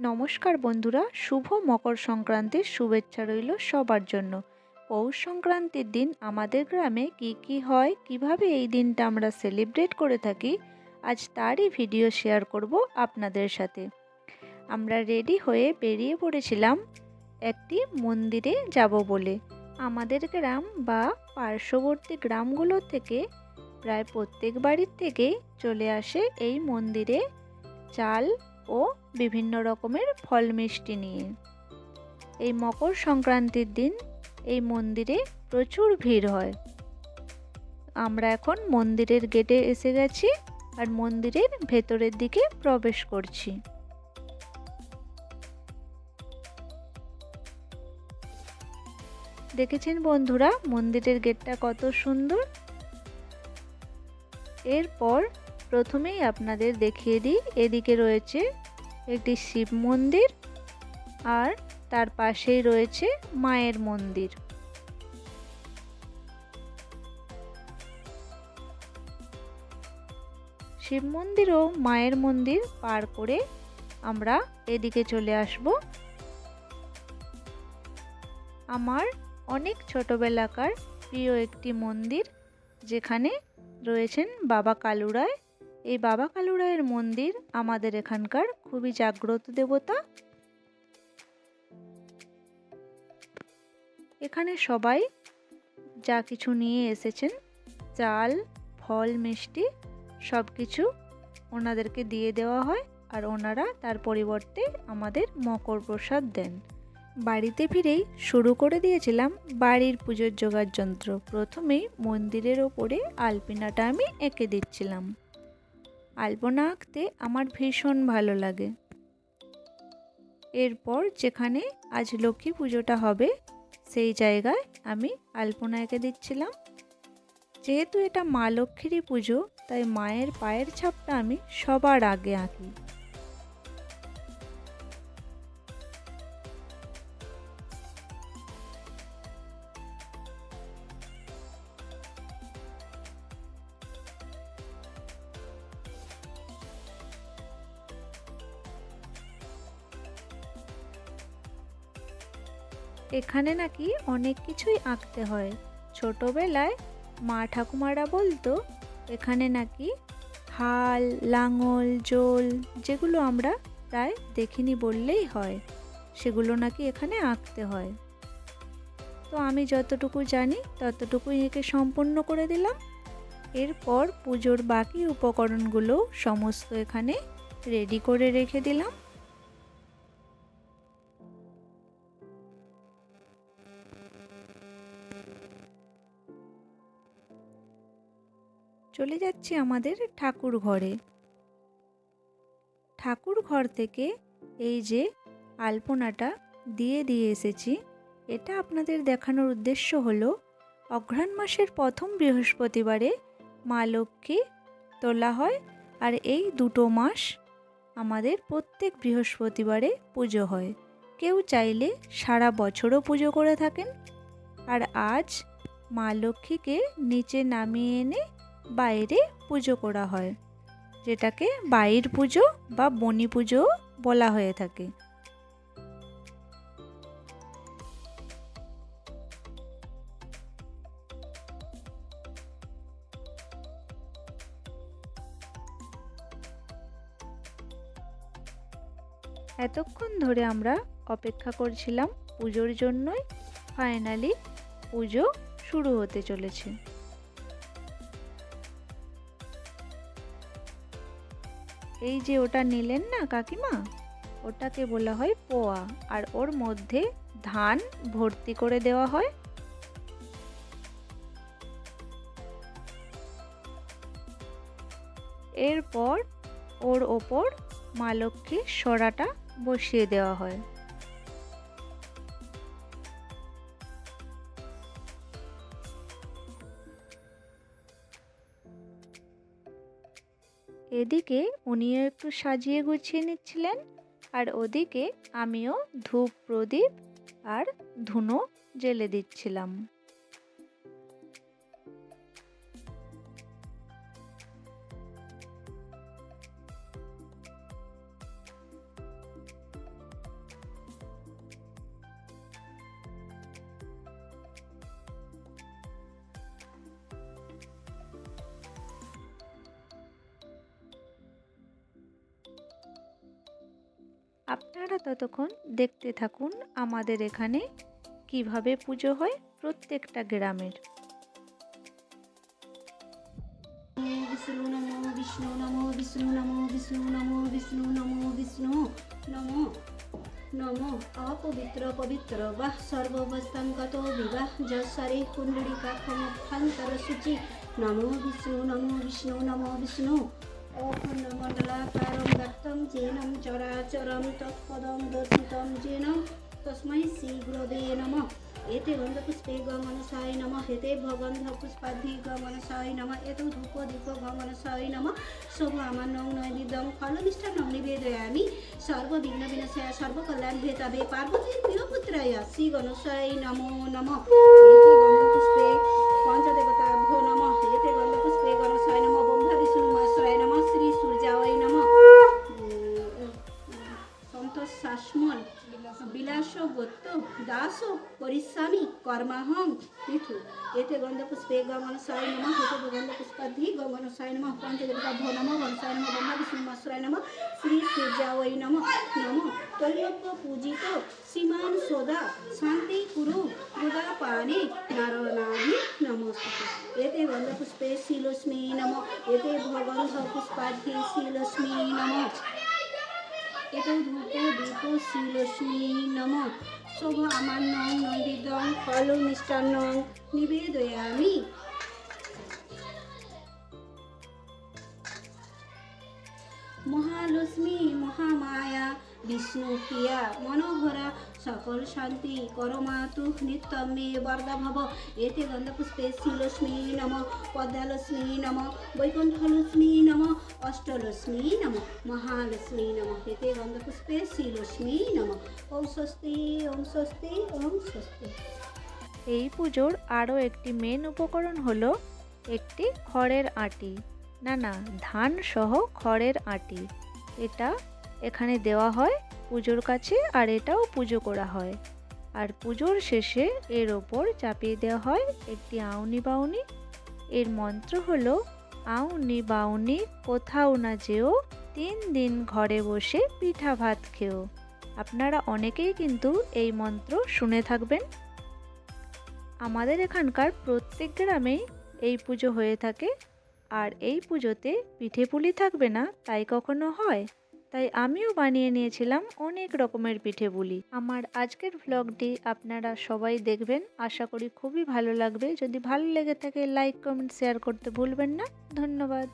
নমস্কার বন্ধুরা, শুভ মকর সংক্রান্তির শুভেচ্ছা রইল সবার জন্য। পৌষ সংক্রান্তির দিন আমাদের গ্রামে কি কি হয়, কীভাবে এই দিনটা আমরা সেলিব্রেট করে থাকি, আজ তারই ভিডিও শেয়ার করব আপনাদের সাথে। আমরা রেডি হয়ে বেরিয়ে পড়েছিলাম একটি মন্দিরে যাব বলে। আমাদের গ্রাম বা পার্শ্ববর্তী গ্রামগুলো থেকে প্রায় প্রত্যেক বাড়ির থেকেই চলে আসে এই মন্দিরে চাল ও বিভিন্ন রকমের ফল মিষ্টি নিয়ে। এই মকর সংক্রান্তির দিন এই মন্দিরে প্রচুর ভিড় হয়। আমরা এখন মন্দিরের গেটে এসে গেছি আর মন্দিরের ভেতরের দিকে প্রবেশ করছি। দেখেছেন বন্ধুরা মন্দিরের গেটটা কত সুন্দর? এরপর প্রথমেই আপনাদের দেখিয়ে দিই, এদিকে রয়েছে একটি শিব মন্দির আর তার পাশেই রয়েছে মায়ের মন্দির। শিব মন্দির ও মায়ের মন্দির পার করে আমরা এদিকে চলে আসব। আমার অনেক ছোটবেলাকার প্রিয় একটি মন্দির যেখানে রয়েছেন বাবা কালুরায় এই বাবা কালুরায়ের মন্দির আমাদের এখানকার খুবই জাগ্রত দেবতা। এখানে সবাই যা কিছু নিয়ে এসেছেন, চাল, ফল, মিষ্টি সব কিছু ওনাদেরকে দিয়ে দেওয়া হয় আর ওনারা তার পরিবর্তে আমাদের মকর প্রসাদ দেন। বাড়িতে ফিরেই শুরু করে দিয়েছিলাম বাড়ির পুজোর জোগাড় যন্ত্র প্রথমেই মন্দিরের ওপরে আলপিনাটা আমি এঁকে দিচ্ছিলাম। আলপনা আঁকতে আমার ভীষণ ভালো লাগে। এরপর যেখানে আজ লক্ষ্মী পুজোটা হবে, সেই জায়গায় আমি আলপনা এঁকে দিচ্ছিলাম। যেহেতু এটা মা লক্ষ্মীরই পুজো, তাই মায়ের পায়ের ছাপটা আমি সবার আগে আঁকি। এখানে নাকি অনেক কিছুই আঁকতে হয়। ছোটবেলায় মা ঠাকুমারা বলতো, এখানে নাকি হাল, লাঙল, জোল যেগুলো আমরা প্রায় দেখিনি বললেই হয়, সেগুলো নাকি এখানে আঁকতে হয়। তো আমি যতটুকু জানি ততটুকুই একে সম্পূর্ণ করে দিলাম। এরপর পুজোর বাকি উপকরণগুলো সমস্ত এখানে রেডি করে রেখে দিলাম। চলে যাচ্ছি আমাদের ঠাকুর ঘরে। ঠাকুর ঘর থেকে এই যে আলপনাটা দিয়ে দিয়ে এসেছি, এটা আপনাদের দেখানোর উদ্দেশ্য হলো, অঘ্রাণ মাসের প্রথম বৃহস্পতিবারে মা লক্ষ্মী তোলা হয় আর এই দুটো মাস আমাদের প্রত্যেক বৃহস্পতিবারে পুজো হয়। কেউ চাইলে সারা বছরও পুজো করে থাকেন। আর আজ মা লক্ষ্মীকে নিচে নামিয়ে এনে বাইরে পুজো করা হয়, যেটাকে বাইর পুজো বা বনি পুজো বলা হয়ে থাকে। এতক্ষণ ধরে আমরা অপেক্ষা করছিলাম পুজোর জন্যই। ফাইনালি পুজো শুরু হতে চলেছে। এই যে ওটা নিলেন না কাকিমা? ওটাকে বলা হয় পোয়া। আর ওর মধ্যে ধান ভর্তি করে দেওয়া হয়। এরপর ওর ওপর মা লক্ষ্মীর সরাটা বসিয়ে দেওয়া হয়। এদিকে উনিও একটু সাজিয়ে গুছিয়ে নিচ্ছিলেন, আর ওদিকে আমিও ধূপ প্রদীপ আর ধুনো জেলে দিচ্ছিলাম। আপনারা ততক্ষণ দেখতে থাকুন আমাদের এখানে কীভাবে পুজো হয় প্রত্যেকটা গ্রামের। বিষ্ণু নমো বিষ্ণু নমো বিষ্ণু নমো বিষ্ণু নমো বিষ্ণু নমো বিষ্ণু নমো নমো। অপবিত্র, পবিত্র, বাহ সর্ববস্তাঙ্গত বিবাহ যশ্বরে কুণ্ডলিকা ক্ষমফান্তর সূচি। নমো, বিষ্ণু নমো বিষ্ণু নমো, বিষ্ণু অখণ্ডমণ্ডলাকারं দত্तं যেনম চরাচরম তৎপদম দর্শিতম যেনম তস্मै শ্রীগুরবে নমঃ এতে গন্ধপুষ্পে গমনসায় নম হেতে ভগন্ধ পুষ্পাধি গমনসায় নম এত ধূপ দীপ গমনসায় নম শোভামান্নং নৈবেদ্যং ফলনিষ্ঠানং নিবেদয়ামি সর্ববিঘ্ন বিনাশায় সর্বকল্যাণ হেতাবে পার্বতী প্রিয়পুত্রায় শ্রী গণসায় নমো নম এতে গন্ধপুষ্পে পরিস্বামী কর্মাহং পৃথু এতে গন্ধপুষ্পে গমন সাই নম হেতে গন্ধপুষ্পাধি গমন সাই নম পঞ্চদেবতা ভো নম বংশায় নম ব্রহ্মা বিষ্ণু মশ্রায় নম শ্রী সূর্যাওয় নম নম তৈলব্য পূজিত সীমান সোদা শান্তি কুরু মুদা পানে নারণাভি নমস্তে এতে গন্ধপুষ্পে শিলস্মি নম এতে ভগন্ধ পুষ্পাধি শিলস্মি নম শোভ আমান্য নৈবেদ্যং ফল মিষ্টান্ন নিবেদয়ামি। মহালক্ষ্মী, মহামায়া বিষ্ণুপ্রিয়া মনোহরা, সকল শান্তি করমাতু নিত্যম মে বরদা ভব এতে গন্ধপুষ্পে শ্রীলক্ষ্মী নম, পদ্মালক্ষ্মী নম, বৈকুণ্ঠলক্ষ্মী অষ্টলক্ষ্মী নম মহালক্ষ্মী নম এতে গন্ধপুষ্পে শ্রীলক্ষ্মী নম ওম স্বস্তি ওম স্বস্তি ওম স্বস্তি এই পুজোর আরও একটি মেন উপকরণ হলো একটি খড়ের আটি। না না, ধান সহ খড়ের আটি। এটা এখানে দেওয়া হয় পুজোর কাছে আর এটাও পুজো করা হয়। আর পুজোর শেষে এর ওপর চাপিয়ে দেওয়া হয় একটি আউনি বাউনি। এর মন্ত্র হলো আউনি বাউনি, কোথাও না যেও, তিন দিন ঘরে বসে পিঠা ভাত খেও। আপনারা অনেকেই কিন্তু এই মন্ত্র শুনে থাকবেন। আমাদের এখানকার প্রত্যেক গ্রামেই এই পুজো হয়ে থাকে। আর এই পুজোতে পিঠে পুলি থাকবে না, তাই কখনো হয়? তাই আমিও বানিয়ে নিয়েছিলাম অনেক রকমের পিঠে পুলি। আমার আজকের ভ্লগটি আপনারা সবাই দেখবেন। আশা করি খুবই ভালো লাগবে। যদি ভালো লেগে থাকে লাইক কমেন্ট শেয়ার করতে ভুলবেন না। ধন্যবাদ।